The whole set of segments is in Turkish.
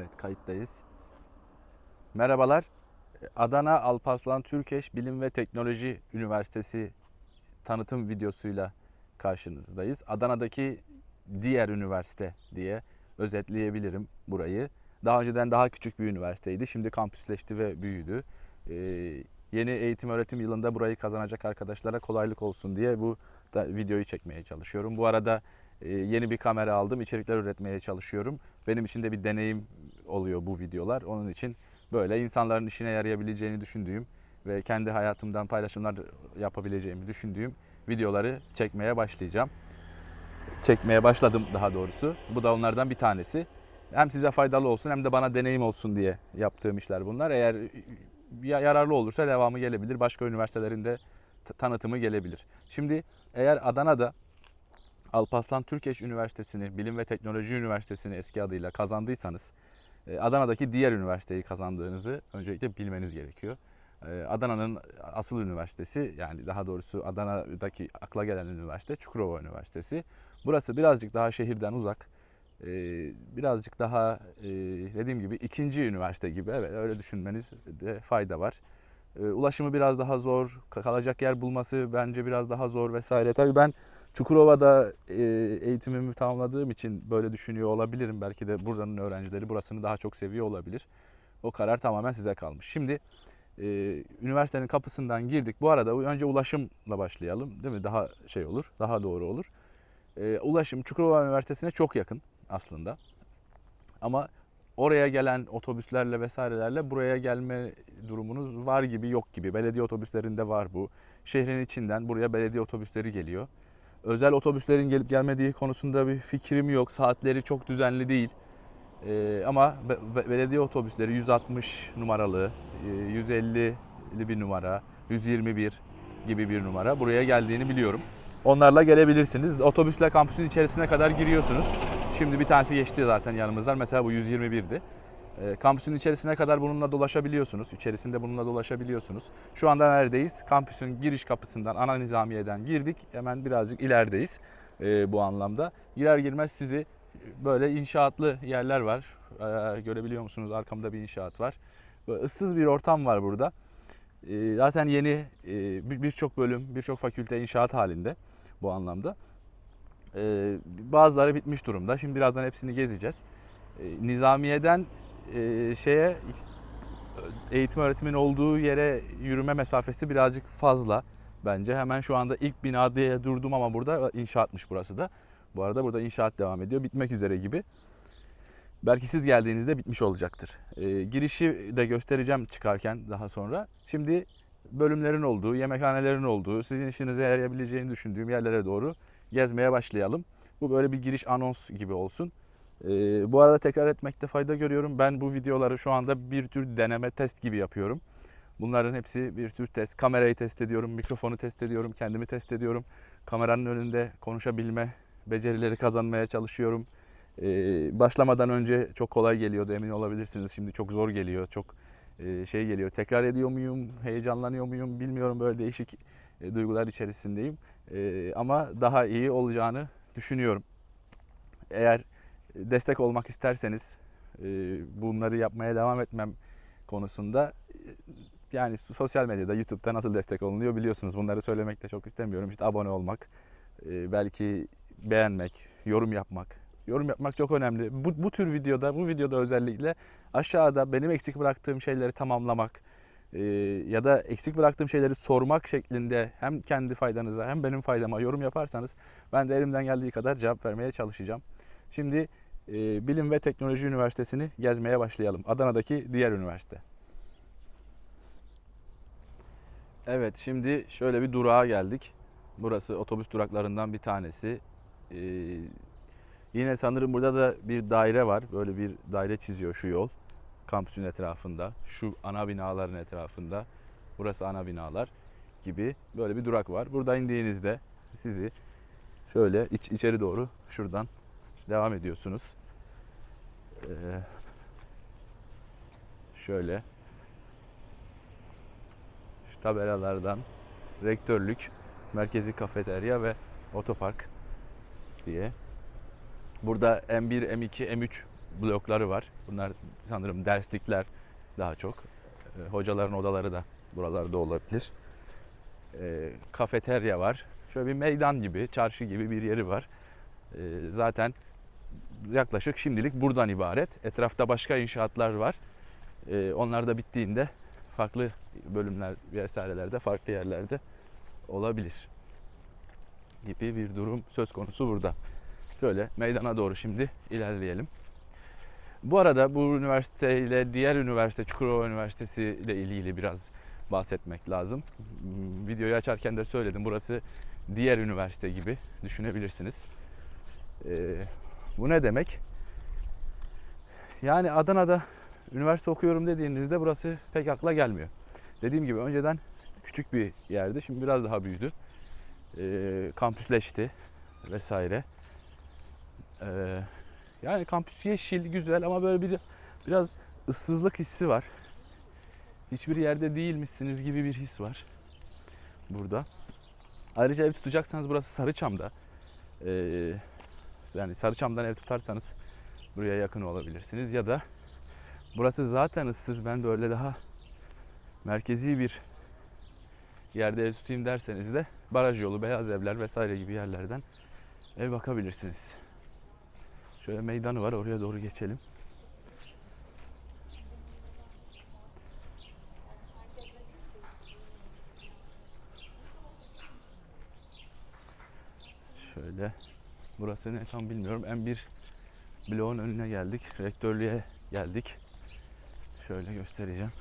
Evet kayıttayız. Merhabalar. Adana Alparslan Türkeş Bilim ve Teknoloji Üniversitesi tanıtım videosuyla karşınızdayız. Adana'daki diğer üniversite diye özetleyebilirim burayı. Daha önceden daha küçük bir üniversiteydi. Şimdi kampüsleşti ve büyüdü. Ee, yeni eğitim öğretim yılında burayı kazanacak arkadaşlara kolaylık olsun diye bu da videoyu çekmeye çalışıyorum. Bu arada e, yeni bir kamera aldım. İçerikler üretmeye çalışıyorum. Benim için de bir deneyim oluyor bu videolar. Onun için böyle insanların işine yarayabileceğini düşündüğüm ve kendi hayatımdan paylaşımlar yapabileceğimi düşündüğüm videoları çekmeye başlayacağım. Çekmeye başladım daha doğrusu. Bu da onlardan bir tanesi. Hem size faydalı olsun hem de bana deneyim olsun diye yaptığım işler bunlar. Eğer ya- yararlı olursa devamı gelebilir. Başka üniversitelerinde t- tanıtımı gelebilir. Şimdi eğer Adana'da Alparslan Türkeş Üniversitesi'ni, Bilim ve Teknoloji Üniversitesi'ni eski adıyla kazandıysanız, Adana'daki diğer üniversiteyi kazandığınızı öncelikle bilmeniz gerekiyor. E, Adana'nın asıl üniversitesi, yani daha doğrusu Adana'daki akla gelen üniversite Çukurova Üniversitesi. Burası birazcık daha şehirden uzak, e, birazcık daha dediğim gibi ikinci üniversite gibi, evet öyle düşünmenizde fayda var. Ulaşımı biraz daha zor, kalacak yer bulması bence biraz daha zor vesaire. Tabii ben Çukurova'da e, eğitimimi tamamladığım için böyle düşünüyor olabilirim. Belki de buranın öğrencileri burasını daha çok seviyor olabilir. O karar tamamen size kalmış. Şimdi e, üniversitenin kapısından girdik. Bu arada önce ulaşımla başlayalım değil mi? Daha şey olur, daha doğru olur. E, ulaşım Çukurova Üniversitesi'ne çok yakın aslında. Ama oraya gelen otobüslerle vesairelerle buraya gelme durumunuz var gibi yok gibi. Belediye otobüslerinde var bu. Şehrin içinden buraya belediye otobüsleri geliyor. Özel otobüslerin gelip gelmediği konusunda bir fikrim yok. Saatleri çok düzenli değil. Ee, ama be- belediye otobüsleri 160 numaralı, e, 150'li bir numara, 121 gibi bir numara buraya geldiğini biliyorum. Onlarla gelebilirsiniz. Otobüsle kampüsün içerisine kadar giriyorsunuz. Şimdi bir tanesi geçti zaten yanımızdan. Mesela bu 121'di. E, kampüsün içerisine kadar bununla dolaşabiliyorsunuz. İçerisinde bununla dolaşabiliyorsunuz. Şu anda neredeyiz? Kampüsün giriş kapısından, ana nizamiyeden girdik. Hemen birazcık ilerideyiz e, bu anlamda. Girer girmez sizi böyle inşaatlı yerler var. E, görebiliyor musunuz? Arkamda bir inşaat var. Böyle ıssız bir ortam var burada. E, zaten yeni e, bir- birçok bölüm, birçok fakülte inşaat halinde bu anlamda. E, bazıları bitmiş durumda. Şimdi birazdan hepsini gezeceğiz. E, Nizamiye'den e, şeye eğitim öğretimin olduğu yere yürüme mesafesi birazcık fazla bence. Hemen şu anda ilk bina diye durdum ama burada inşaatmış burası da. Bu arada burada inşaat devam ediyor. Bitmek üzere gibi. Belki siz geldiğinizde bitmiş olacaktır. E, girişi de göstereceğim çıkarken daha sonra. Şimdi bölümlerin olduğu, yemekhanelerin olduğu, sizin işinize yarayabileceğini düşündüğüm yerlere doğru gezmeye başlayalım. Bu böyle bir giriş anons gibi olsun. Ee, bu arada tekrar etmekte fayda görüyorum. Ben bu videoları şu anda bir tür deneme test gibi yapıyorum. Bunların hepsi bir tür test. Kamerayı test ediyorum, mikrofonu test ediyorum, kendimi test ediyorum. Kameranın önünde konuşabilme becerileri kazanmaya çalışıyorum. Ee, başlamadan önce çok kolay geliyordu emin olabilirsiniz. Şimdi çok zor geliyor, çok e, şey geliyor. Tekrar ediyor muyum, heyecanlanıyor muyum bilmiyorum. Böyle değişik e, duygular içerisindeyim. E, ama daha iyi olacağını düşünüyorum. Eğer destek olmak isterseniz e, bunları yapmaya devam etmem konusunda e, yani sosyal medyada YouTube'da nasıl destek olunuyor biliyorsunuz. Bunları söylemek de çok istemiyorum. İşte abone olmak, e, belki beğenmek, yorum yapmak. Yorum yapmak çok önemli. Bu, bu tür videoda, bu videoda özellikle aşağıda benim eksik bıraktığım şeyleri tamamlamak ya da eksik bıraktığım şeyleri sormak şeklinde hem kendi faydanıza hem benim faydama yorum yaparsanız ben de elimden geldiği kadar cevap vermeye çalışacağım. Şimdi e, Bilim ve Teknoloji Üniversitesi'ni gezmeye başlayalım. Adana'daki diğer üniversite. Evet, şimdi şöyle bir durağa geldik. Burası otobüs duraklarından bir tanesi. Ee, yine sanırım burada da bir daire var. Böyle bir daire çiziyor şu yol. Kampüsün etrafında. Şu ana binaların etrafında. Burası ana binalar gibi böyle bir durak var. Burada indiğinizde sizi şöyle iç, içeri doğru şuradan devam ediyorsunuz. Ee, şöyle şu tabelalardan rektörlük, merkezi kafeterya ve otopark diye. Burada M1, M2, M3 blokları var. Bunlar sanırım derslikler daha çok. E, hocaların odaları da buralarda olabilir. E, kafeterya var. Şöyle bir meydan gibi, çarşı gibi bir yeri var. E, zaten yaklaşık şimdilik buradan ibaret. Etrafta başka inşaatlar var. E, onlar da bittiğinde farklı bölümler vesairelerde, farklı yerlerde olabilir gibi bir durum söz konusu burada. Şöyle meydana doğru şimdi ilerleyelim. Bu arada bu üniversiteyle diğer üniversite Çukurova Üniversitesi ile ilgili biraz bahsetmek lazım. Hmm, Videoyu açarken de söyledim. Burası diğer üniversite gibi düşünebilirsiniz. Ee, bu ne demek? Yani Adana'da üniversite okuyorum dediğinizde burası pek akla gelmiyor. Dediğim gibi önceden küçük bir yerdi. Şimdi biraz daha büyüdü. Ee, kampüsleşti vesaire. Ee, yani kampüs yeşil, güzel ama böyle bir biraz ıssızlık hissi var. Hiçbir yerde değilmişsiniz gibi bir his var burada. Ayrıca ev tutacaksanız burası Sarıçam'da. Ee, yani Sarıçam'dan ev tutarsanız buraya yakın olabilirsiniz ya da burası zaten ıssız ben de öyle daha merkezi bir yerde ev tutayım derseniz de baraj yolu, beyaz evler vesaire gibi yerlerden ev bakabilirsiniz. Şöyle meydanı var oraya doğru geçelim. Şöyle burası ne tam bilmiyorum. M1 bloğun önüne geldik. Rektörlüğe geldik. Şöyle göstereceğim.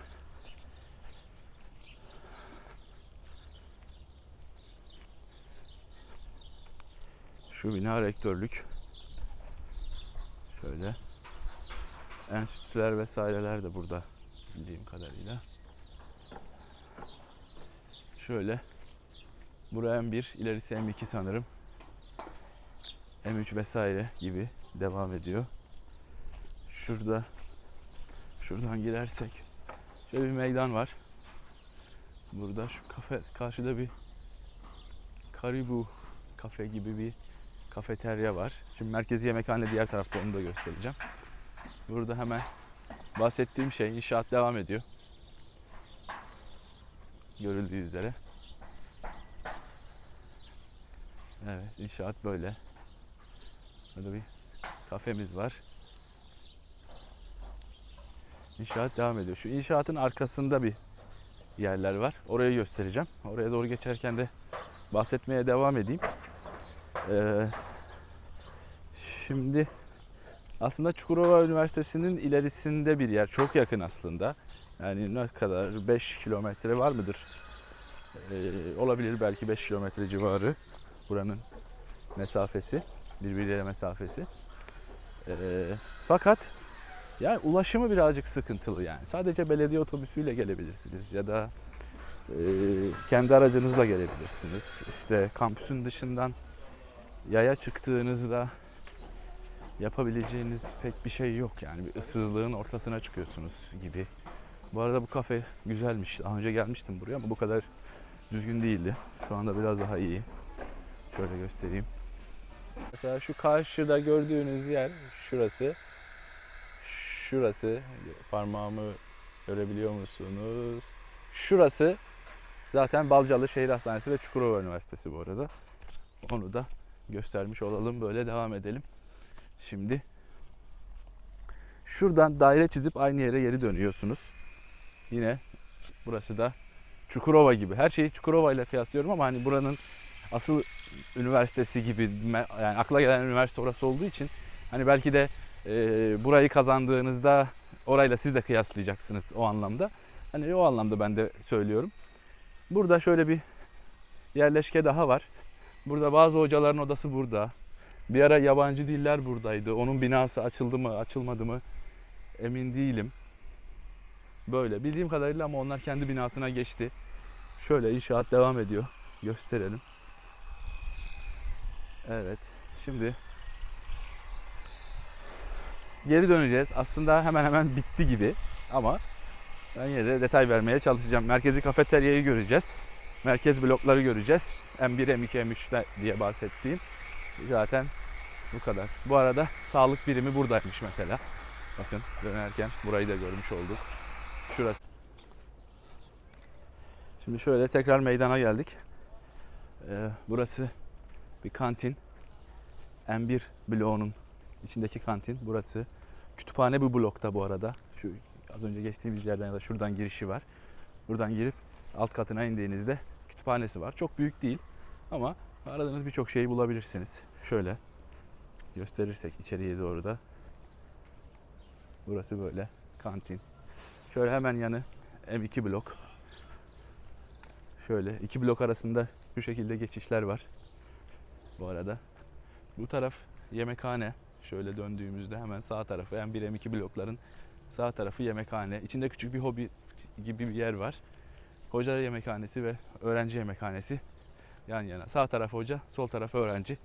Şu bina rektörlük. Şöyle. Enstitüler vesaireler de burada bildiğim kadarıyla. Şöyle. Buraya M1, ilerisi M2 sanırım. M3 vesaire gibi devam ediyor. Şurada şuradan girersek şöyle bir meydan var. Burada şu kafe karşıda bir Karibu kafe gibi bir kafeterya var. Şimdi merkezi yemekhane diğer tarafta onu da göstereceğim. Burada hemen bahsettiğim şey inşaat devam ediyor. Görüldüğü üzere. Evet inşaat böyle. Burada bir kafemiz var. İnşaat devam ediyor. Şu inşaatın arkasında bir yerler var. Orayı göstereceğim. Oraya doğru geçerken de bahsetmeye devam edeyim. Ee, şimdi aslında Çukurova Üniversitesi'nin ilerisinde bir yer. Çok yakın aslında. Yani ne kadar? 5 kilometre var mıdır? Ee, olabilir belki 5 kilometre civarı buranın mesafesi. Birbirleriyle mesafesi. Ee, fakat yani ulaşımı birazcık sıkıntılı yani. Sadece belediye otobüsüyle gelebilirsiniz ya da e, kendi aracınızla gelebilirsiniz. İşte kampüsün dışından yaya çıktığınızda yapabileceğiniz pek bir şey yok yani bir ıssızlığın ortasına çıkıyorsunuz gibi. Bu arada bu kafe güzelmiş. Daha önce gelmiştim buraya ama bu kadar düzgün değildi. Şu anda biraz daha iyi. Şöyle göstereyim. Mesela şu karşıda gördüğünüz yer şurası. Şurası parmağımı görebiliyor musunuz? Şurası zaten Balcalı Şehir Hastanesi ve Çukurova Üniversitesi bu arada. Onu da göstermiş olalım. Böyle devam edelim. Şimdi şuradan daire çizip aynı yere geri dönüyorsunuz. Yine burası da Çukurova gibi. Her şeyi Çukurova ile kıyaslıyorum ama hani buranın asıl üniversitesi gibi yani akla gelen üniversite orası olduğu için hani belki de e, burayı kazandığınızda orayla siz de kıyaslayacaksınız o anlamda. Hani o anlamda ben de söylüyorum. Burada şöyle bir yerleşke daha var. Burada bazı hocaların odası burada. Bir ara yabancı diller buradaydı. Onun binası açıldı mı, açılmadı mı emin değilim. Böyle bildiğim kadarıyla ama onlar kendi binasına geçti. Şöyle inşaat devam ediyor. Gösterelim. Evet. Şimdi geri döneceğiz. Aslında hemen hemen bitti gibi ama ben yine de detay vermeye çalışacağım. Merkezi kafeteryayı göreceğiz. Merkez blokları göreceğiz. M1, M2, M3 diye bahsettiğim. Zaten bu kadar. Bu arada sağlık birimi buradaymış mesela. Bakın dönerken burayı da görmüş olduk. Şurası. Şimdi şöyle tekrar meydana geldik. Ee, burası bir kantin. M1 bloğunun içindeki kantin. Burası kütüphane bu blokta bu arada. Şu az önce geçtiğimiz yerden ya da şuradan girişi var. Buradan girip alt katına indiğinizde kütüphanesi var. Çok büyük değil ama aradığınız birçok şeyi bulabilirsiniz. Şöyle gösterirsek içeriye doğru da. Burası böyle kantin. Şöyle hemen yanı M2 blok. Şöyle iki blok arasında bu şekilde geçişler var. Bu arada. Bu taraf yemekhane. Şöyle döndüğümüzde hemen sağ tarafı M1 M2 blokların sağ tarafı yemekhane. İçinde küçük bir hobi gibi bir yer var. Hoca yemekhanesi ve öğrenci yemekhanesi yan yana. Sağ taraf hoca, sol taraf öğrenci.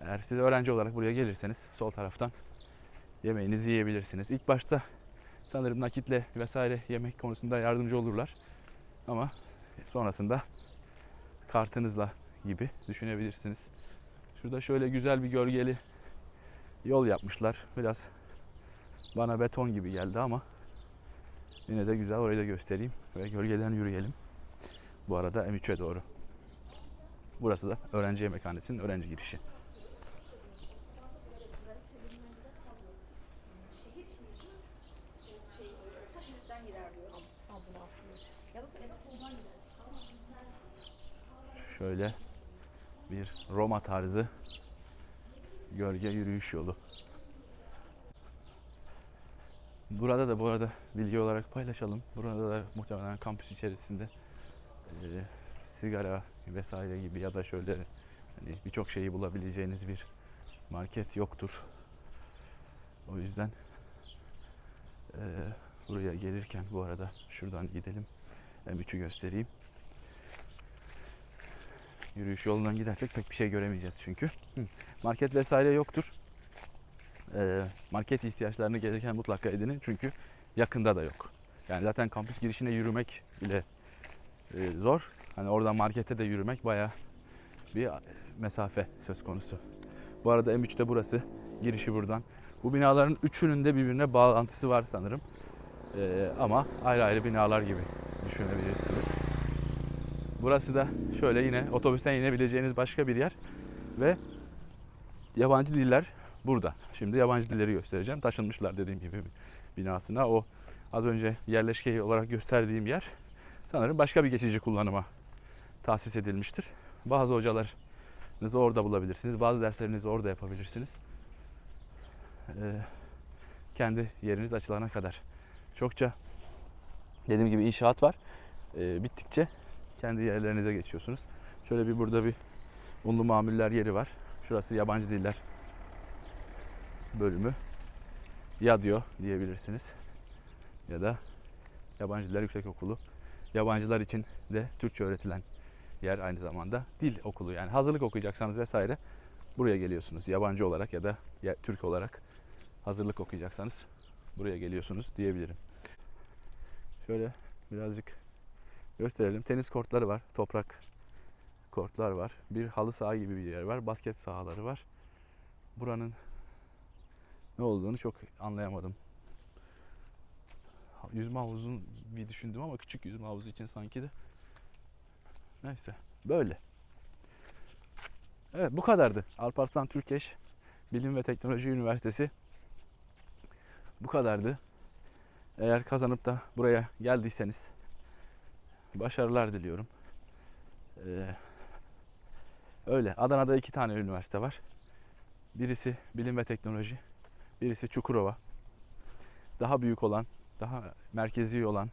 Eğer siz öğrenci olarak buraya gelirseniz sol taraftan yemeğinizi yiyebilirsiniz. İlk başta sanırım nakitle vesaire yemek konusunda yardımcı olurlar. Ama sonrasında kartınızla gibi düşünebilirsiniz. Şurada şöyle güzel bir gölgeli yol yapmışlar. Biraz bana beton gibi geldi ama yine de güzel orayı da göstereyim ve gölgeden yürüyelim. Bu arada M3'e doğru. Burası da öğrenci yemekhanesinin öğrenci girişi. Şöyle bir Roma tarzı gölge yürüyüş yolu. Burada da bu arada bilgi olarak paylaşalım. Burada da muhtemelen kampüs içerisinde e, sigara vesaire gibi ya da şöyle hani birçok şeyi bulabileceğiniz bir market yoktur. O yüzden e, buraya gelirken bu arada şuradan gidelim. M3'ü göstereyim. Yürüyüş yolundan gidersek pek bir şey göremeyeceğiz çünkü. Market vesaire yoktur. Ee, market ihtiyaçlarını gelirken mutlaka edinin çünkü yakında da yok. Yani zaten kampüs girişine yürümek bile e, zor. Hani oradan markete de yürümek bayağı bir mesafe söz konusu. Bu arada M3'te burası. Girişi buradan. Bu binaların üçünün de birbirine bağlantısı var sanırım. Ee, ama ayrı ayrı binalar gibi düşünebilirsiniz. Burası da şöyle yine otobüsten inebileceğiniz başka bir yer ve yabancı diller burada. Şimdi yabancı dilleri göstereceğim. Taşınmışlar dediğim gibi binasına. O az önce yerleşke olarak gösterdiğim yer sanırım başka bir geçici kullanıma tahsis edilmiştir. Bazı hocalarınızı orada bulabilirsiniz. Bazı derslerinizi orada yapabilirsiniz. Ee, kendi yeriniz açılana kadar. Çokça dediğim gibi inşaat var. Ee, bittikçe kendi yerlerinize geçiyorsunuz. Şöyle bir burada bir unlu mamuller yeri var. Şurası yabancı diller bölümü. Ya diyor diyebilirsiniz. Ya da Yabancı Diller Yüksekokulu. Yabancılar için de Türkçe öğretilen yer aynı zamanda dil okulu. Yani hazırlık okuyacaksanız vesaire buraya geliyorsunuz. Yabancı olarak ya da ya- Türk olarak hazırlık okuyacaksanız buraya geliyorsunuz diyebilirim. Şöyle birazcık gösterelim. Tenis kortları var. Toprak kortlar var. Bir halı saha gibi bir yer var. Basket sahaları var. Buranın ne olduğunu çok anlayamadım. Yüzme havuzun gibi düşündüm ama küçük yüzme havuzu için sanki de. Neyse. Böyle. Evet bu kadardı. Alparslan Türkeş Bilim ve Teknoloji Üniversitesi bu kadardı. Eğer kazanıp da buraya geldiyseniz başarılar diliyorum. Ee, öyle. Adana'da iki tane üniversite var. Birisi Bilim ve Teknoloji, birisi Çukurova. Daha büyük olan, daha merkezi olan,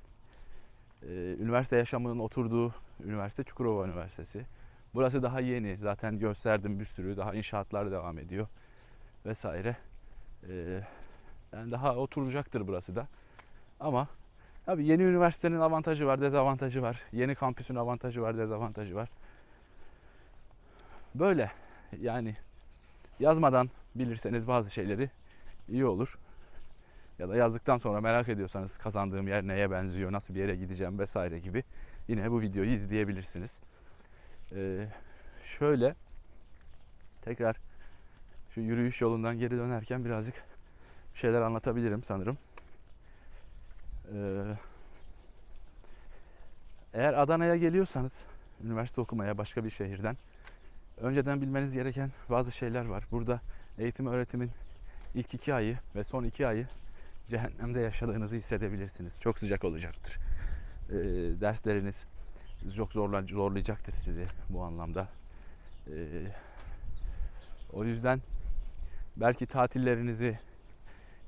e, üniversite yaşamının oturduğu üniversite Çukurova Üniversitesi. Burası daha yeni. Zaten gösterdim bir sürü. Daha inşaatlar devam ediyor vesaire. Ee, yani daha oturacaktır burası da. Ama Tabii yeni üniversitenin avantajı var, dezavantajı var. Yeni kampüsün avantajı var, dezavantajı var. Böyle yani yazmadan bilirseniz bazı şeyleri iyi olur. Ya da yazdıktan sonra merak ediyorsanız kazandığım yer neye benziyor, nasıl bir yere gideceğim vesaire gibi yine bu videoyu izleyebilirsiniz. Ee, şöyle tekrar şu yürüyüş yolundan geri dönerken birazcık şeyler anlatabilirim sanırım. Ee, eğer Adana'ya geliyorsanız üniversite okumaya başka bir şehirden önceden bilmeniz gereken bazı şeyler var. Burada eğitim öğretimin ilk iki ayı ve son iki ayı cehennemde yaşadığınızı hissedebilirsiniz. Çok sıcak olacaktır. Ee, dersleriniz çok zorla, zorlayacaktır sizi bu anlamda. Ee, o yüzden belki tatillerinizi,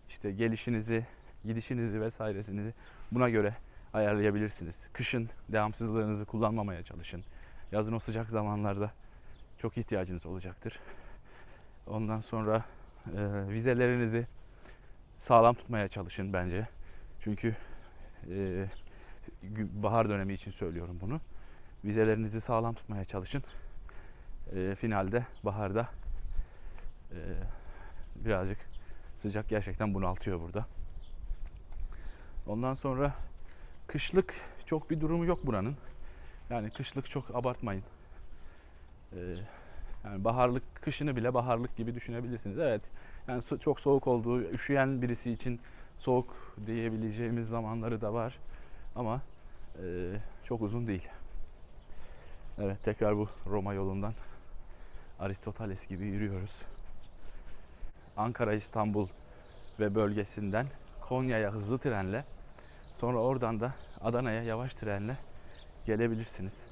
işte gelişinizi, gidişinizi vesairesinizi buna göre ayarlayabilirsiniz. Kışın devamsızlığınızı kullanmamaya çalışın. Yazın o sıcak zamanlarda çok ihtiyacınız olacaktır. Ondan sonra e, vizelerinizi sağlam tutmaya çalışın bence. Çünkü e, bahar dönemi için söylüyorum bunu. Vizelerinizi sağlam tutmaya çalışın. E, finalde baharda e, birazcık sıcak gerçekten bunaltıyor burada. Ondan sonra kışlık çok bir durumu yok buranın. Yani kışlık çok abartmayın. Ee, yani baharlık, kışını bile baharlık gibi düşünebilirsiniz. Evet, yani so- çok soğuk olduğu, üşüyen birisi için soğuk diyebileceğimiz zamanları da var. Ama e, çok uzun değil. Evet, tekrar bu Roma yolundan Aristoteles gibi yürüyoruz. Ankara, İstanbul ve bölgesinden Konya'ya hızlı trenle, sonra oradan da Adana'ya yavaş trenle gelebilirsiniz.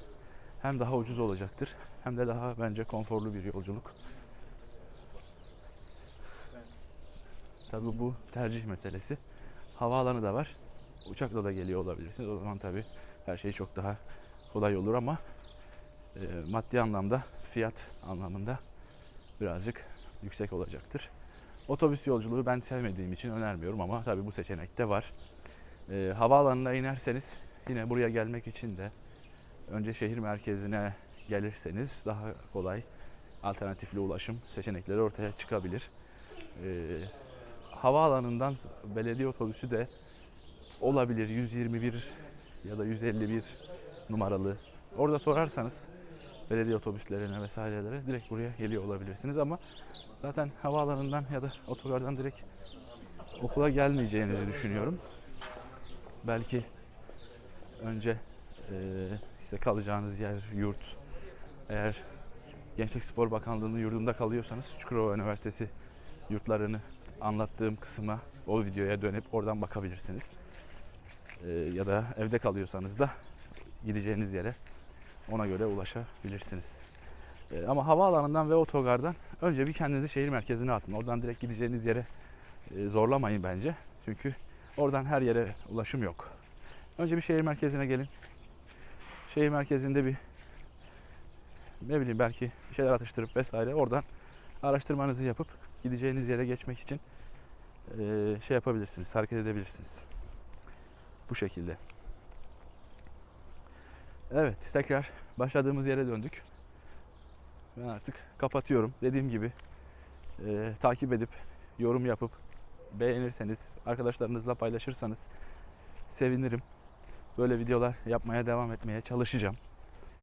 Hem daha ucuz olacaktır hem de daha bence konforlu bir yolculuk. Tabii bu tercih meselesi. Havaalanı da var. Uçakla da geliyor olabilirsiniz. O zaman tabii her şey çok daha kolay olur ama e, maddi anlamda, fiyat anlamında birazcık yüksek olacaktır. Otobüs yolculuğu ben sevmediğim için önermiyorum ama tabii bu seçenek de var. E, havaalanına inerseniz yine buraya gelmek için de önce şehir merkezine gelirseniz daha kolay alternatifli ulaşım seçenekleri ortaya çıkabilir. E, havaalanından belediye otobüsü de olabilir 121 ya da 151 numaralı. Orada sorarsanız belediye otobüslerine vesairelere direkt buraya geliyor olabilirsiniz ama zaten havaalanından ya da otogardan direkt okula gelmeyeceğinizi düşünüyorum. Belki önce eee, işte kalacağınız yer, yurt. Eğer Gençlik Spor Bakanlığı'nın yurdunda kalıyorsanız Çukurova Üniversitesi yurtlarını anlattığım kısma o videoya dönüp oradan bakabilirsiniz. Eee, ya da evde kalıyorsanız da gideceğiniz yere ona göre ulaşabilirsiniz. Eee, ama havaalanından ve otogardan önce bir kendinizi şehir merkezine atın. Oradan direkt gideceğiniz yere eee, zorlamayın bence. Çünkü oradan her yere ulaşım yok. Önce bir şehir merkezine gelin. Şehir merkezinde bir ne bileyim belki bir şeyler atıştırıp vesaire oradan araştırmanızı yapıp gideceğiniz yere geçmek için şey yapabilirsiniz, hareket edebilirsiniz. Bu şekilde. Evet, tekrar başladığımız yere döndük. Ben artık kapatıyorum. Dediğim gibi eee, takip edip yorum yapıp beğenirseniz, arkadaşlarınızla paylaşırsanız sevinirim. Böyle videolar yapmaya devam etmeye çalışacağım.